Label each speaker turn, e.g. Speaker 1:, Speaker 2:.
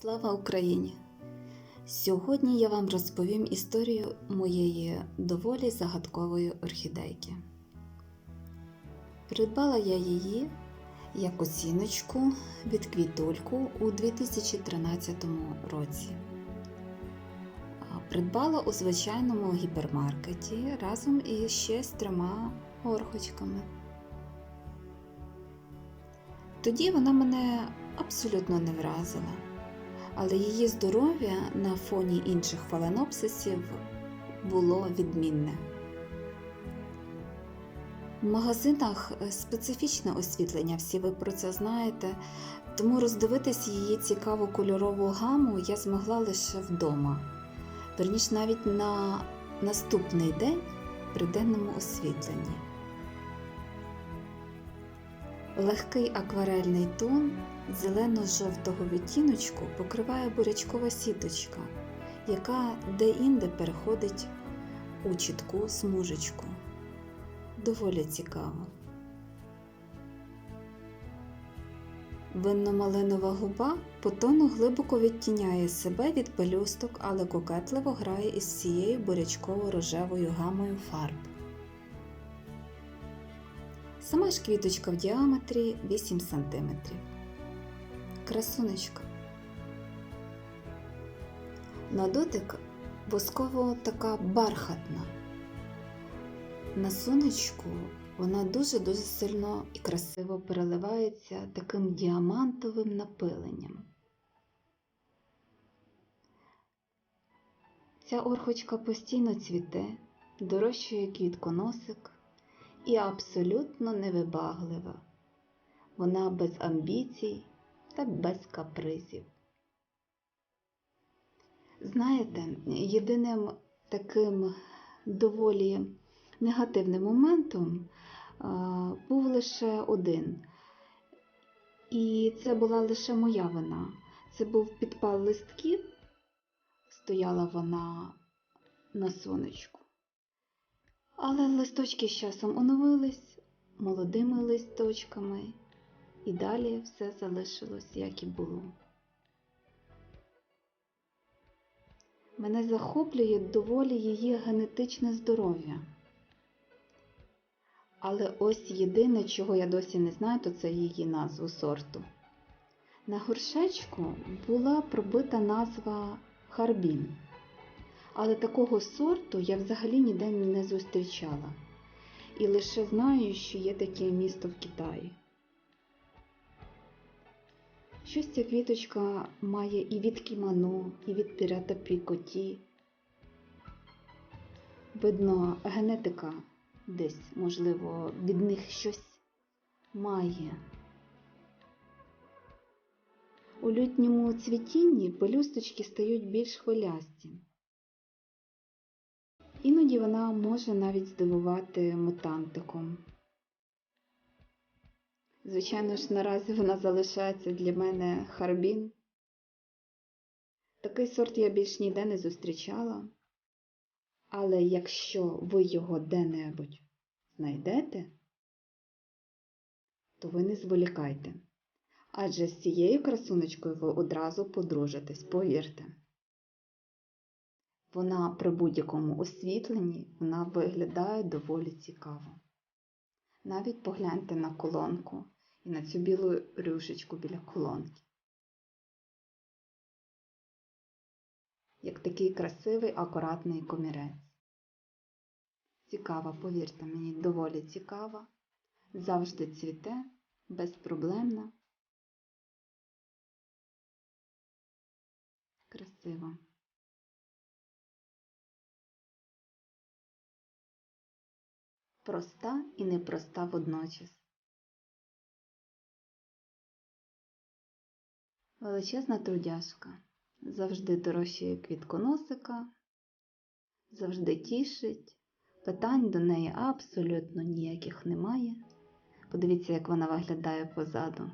Speaker 1: Слава Україні! Сьогодні я вам розповім історію моєї доволі загадкової орхідейки. Придбала я її як оціночку від квітульку у 2013 році. Придбала у звичайному гіпермаркеті разом із ще з трьома орхочками. Тоді вона мене абсолютно не вразила, але її здоров'я на фоні інших фаленопсисів було відмінне. В магазинах специфічне освітлення, всі ви про це знаєте, тому роздивитись її цікаву кольорову гаму я змогла лише вдома, верніш навіть на наступний день при денному освітленні. Легкий акварельний тон зелено-жовтого відтіночку покриває бурячкова сіточка, яка де-інде переходить у чітку смужечку. Доволі цікаво. Винно-малинова губа по тону глибоко відтіняє себе від пелюсток, але кокетливо грає із цією бурячково-рожевою гамою фарб. Сама ж квіточка в діаметрі 8 см. Красунечка. На дотик восково така бархатна. На сонечку вона дуже-дуже сильно і красиво переливається таким діамантовим напиленням. Ця орхочка постійно цвіте, дорощує квітконосик і абсолютно невибаглива. Вона без амбіцій та без капризів. Знаєте, єдиним таким доволі негативним моментом був лише один. І це була лише моя вина. Це був підпал листків, стояла вона на сонечку. Але листочки з часом оновились молодими листочками, і далі все залишилось, як і було. Мене захоплює доволі її генетичне здоров'я. Але ось єдине, чого я досі не знаю, то це її назву сорту. На горшечку була пробита назва Харбін. Але такого сорту я взагалі ніде не зустрічала. І лише знаю, що є таке місто в Китаї. Щось ця квіточка має і від кімоно, і від пірата прікоті. Видно, генетика десь, можливо, від них щось має. У лютньому цвітінні пелюсточки стають більш хвилясті. Іноді вона може навіть здивувати мутантиком. Звичайно ж, наразі вона залишається для мене харбін. Такий сорт я більш ніде не зустрічала. Але якщо ви його де-небудь знайдете, то ви не зволікайте. Адже з цією красунечкою ви одразу подружитесь, повірте. Вона при будь-якому освітленні вона виглядає доволі цікаво. Навіть погляньте на колонку і на цю білу рюшечку біля колонки. Як такий красивий, акуратний комірець. Цікава, повірте мені, доволі цікава. Завжди цвіте, безпроблемна. Красиво. Проста і непроста водночас. Величезна трудяжка. Завжди дорожчає квітконосика, завжди тішить. Питань до неї абсолютно ніяких немає. Подивіться, як вона виглядає позаду.